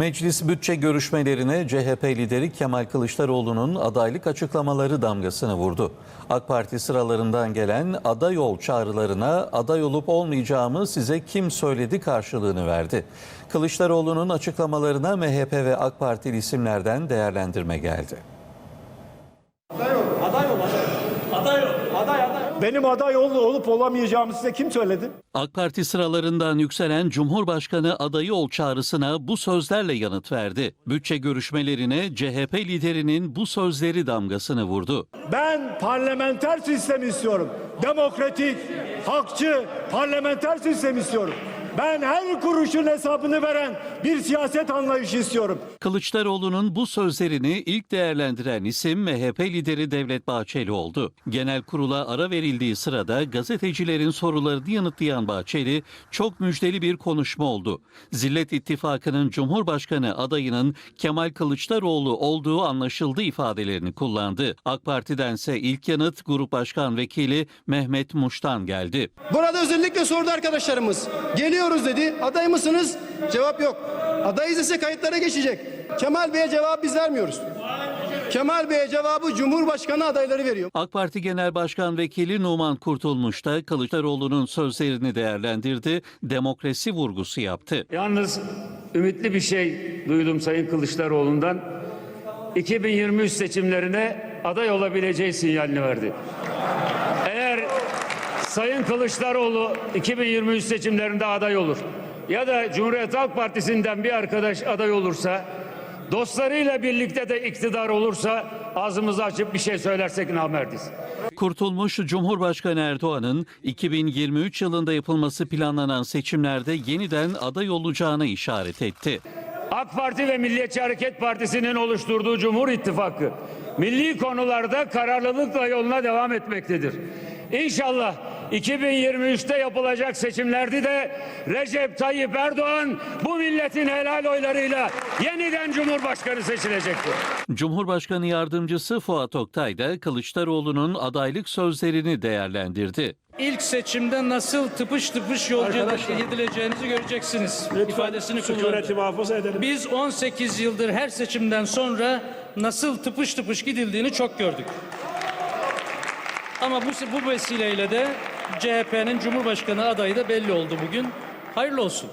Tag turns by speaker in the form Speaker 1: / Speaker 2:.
Speaker 1: Meclis bütçe görüşmelerine CHP lideri Kemal Kılıçdaroğlu'nun adaylık açıklamaları damgasını vurdu. AK Parti sıralarından gelen aday ol çağrılarına aday olup olmayacağımı size kim söyledi karşılığını verdi. Kılıçdaroğlu'nun açıklamalarına MHP ve AK Partili isimlerden değerlendirme geldi.
Speaker 2: Benim aday ol- olup olamayacağımı size kim söyledi?
Speaker 1: AK Parti sıralarından yükselen Cumhurbaşkanı adayı ol çağrısına bu sözlerle yanıt verdi. Bütçe görüşmelerine CHP liderinin bu sözleri damgasını vurdu.
Speaker 2: Ben parlamenter sistem istiyorum. Demokratik, hakçı, parlamenter sistem istiyorum. Ben her kuruşun hesabını veren bir siyaset anlayışı istiyorum.
Speaker 1: Kılıçdaroğlu'nun bu sözlerini ilk değerlendiren isim MHP lideri Devlet Bahçeli oldu. Genel kurula ara verildiği sırada gazetecilerin sorularını yanıtlayan Bahçeli çok müjdeli bir konuşma oldu. Zillet İttifakı'nın Cumhurbaşkanı adayının Kemal Kılıçdaroğlu olduğu anlaşıldı ifadelerini kullandı. AK Parti'dense ilk yanıt Grup Başkan Vekili Mehmet Muş'tan geldi.
Speaker 3: Burada özellikle sordu arkadaşlarımız. Geliyoruz dedi. Aday mısınız? Cevap yok. Adayız ise kayıtlara geçecek. Kemal Bey'e cevap biz vermiyoruz. Kemal Bey'e cevabı Cumhurbaşkanı adayları veriyor.
Speaker 1: AK Parti Genel Başkan Vekili Numan Kurtulmuş da Kılıçdaroğlu'nun sözlerini değerlendirdi, demokrasi vurgusu yaptı.
Speaker 4: Yalnız ümitli bir şey duydum Sayın Kılıçdaroğlu'ndan. 2023 seçimlerine aday olabileceği sinyalini verdi. Eğer Sayın Kılıçdaroğlu 2023 seçimlerinde aday olur ya da Cumhuriyet Halk Partisi'nden bir arkadaş aday olursa dostlarıyla birlikte de iktidar olursa ağzımızı açıp bir şey söylersek namerdiz.
Speaker 1: Kurtulmuş Cumhurbaşkanı Erdoğan'ın 2023 yılında yapılması planlanan seçimlerde yeniden aday olacağına işaret etti.
Speaker 4: AK Parti ve Milliyetçi Hareket Partisi'nin oluşturduğu Cumhur İttifakı milli konularda kararlılıkla yoluna devam etmektedir. İnşallah 2023'te yapılacak seçimlerde de Recep Tayyip Erdoğan bu milletin helal oylarıyla yeniden Cumhurbaşkanı seçilecektir.
Speaker 1: Cumhurbaşkanı Yardımcısı Fuat Oktay da Kılıçdaroğlu'nun adaylık sözlerini değerlendirdi.
Speaker 5: İlk seçimde nasıl tıpış tıpış yolcu gidileceğinizi göreceksiniz ifadesini kullandı.
Speaker 2: muhafaza edelim.
Speaker 5: Biz 18 yıldır her seçimden sonra nasıl tıpış tıpış gidildiğini çok gördük. Ama bu, bu vesileyle de CHP'nin Cumhurbaşkanı adayı da belli oldu bugün. Hayırlı olsun.